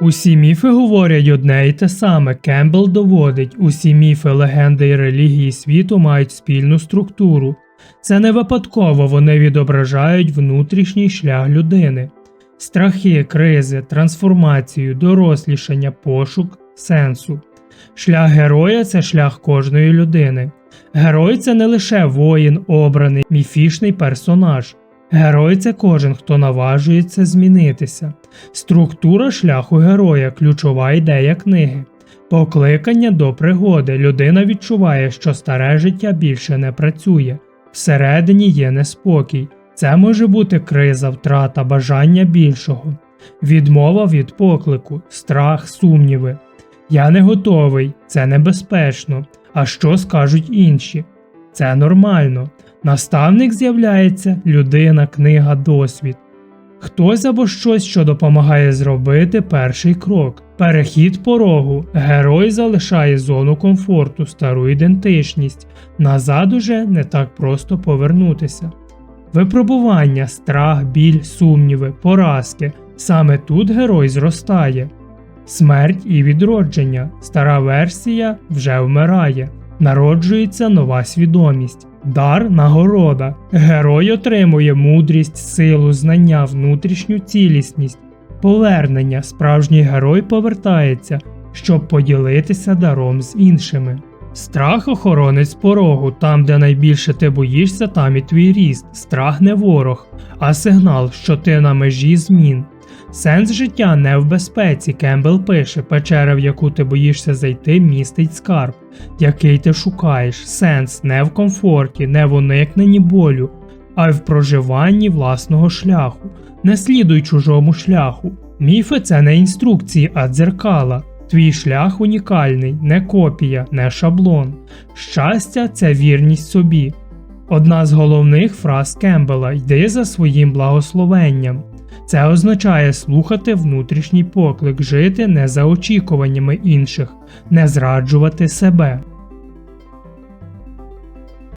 Усі міфи говорять одне і те саме. Кембл доводить, усі міфи, легенди і релігії світу мають спільну структуру. Це не випадково вони відображають внутрішній шлях людини. Страхи, кризи, трансформацію, дорослішання, пошук, сенсу. Шлях героя це шлях кожної людини. Герой це не лише воїн, обраний, міфічний персонаж. Герой це кожен, хто наважується змінитися. Структура шляху героя ключова ідея книги. Покликання до пригоди. Людина відчуває, що старе життя більше не працює. Всередині є неспокій. Це може бути криза, втрата, бажання більшого, відмова від поклику, страх, сумніви. Я не готовий, це небезпечно. А що скажуть інші? Це нормально. Наставник з'являється людина, книга, досвід. Хтось або щось, що допомагає зробити перший крок. Перехід порогу. Герой залишає зону комфорту, стару ідентичність. Назад уже не так просто повернутися. Випробування, страх, біль, сумніви, поразки. Саме тут герой зростає. Смерть і відродження. Стара версія вже вмирає. Народжується нова свідомість. Дар нагорода. Герой отримує мудрість, силу, знання, внутрішню цілісність. Повернення. Справжній герой повертається, щоб поділитися даром з іншими. Страх охоронець порогу. Там, де найбільше ти боїшся, там і твій ріст. Страх не ворог, а сигнал, що ти на межі змін. Сенс життя не в безпеці. Кембл пише, печера, в яку ти боїшся зайти, містить скарб, який ти шукаєш. Сенс не в комфорті, не в уникненні болю, а й в проживанні власного шляху. Не слідуй чужому шляху. Міфи це не інструкції, а дзеркала. Твій шлях унікальний, не копія, не шаблон. Щастя це вірність собі. Одна з головних фраз Кембела йди за своїм благословенням. Це означає слухати внутрішній поклик, жити не за очікуваннями інших, не зраджувати себе.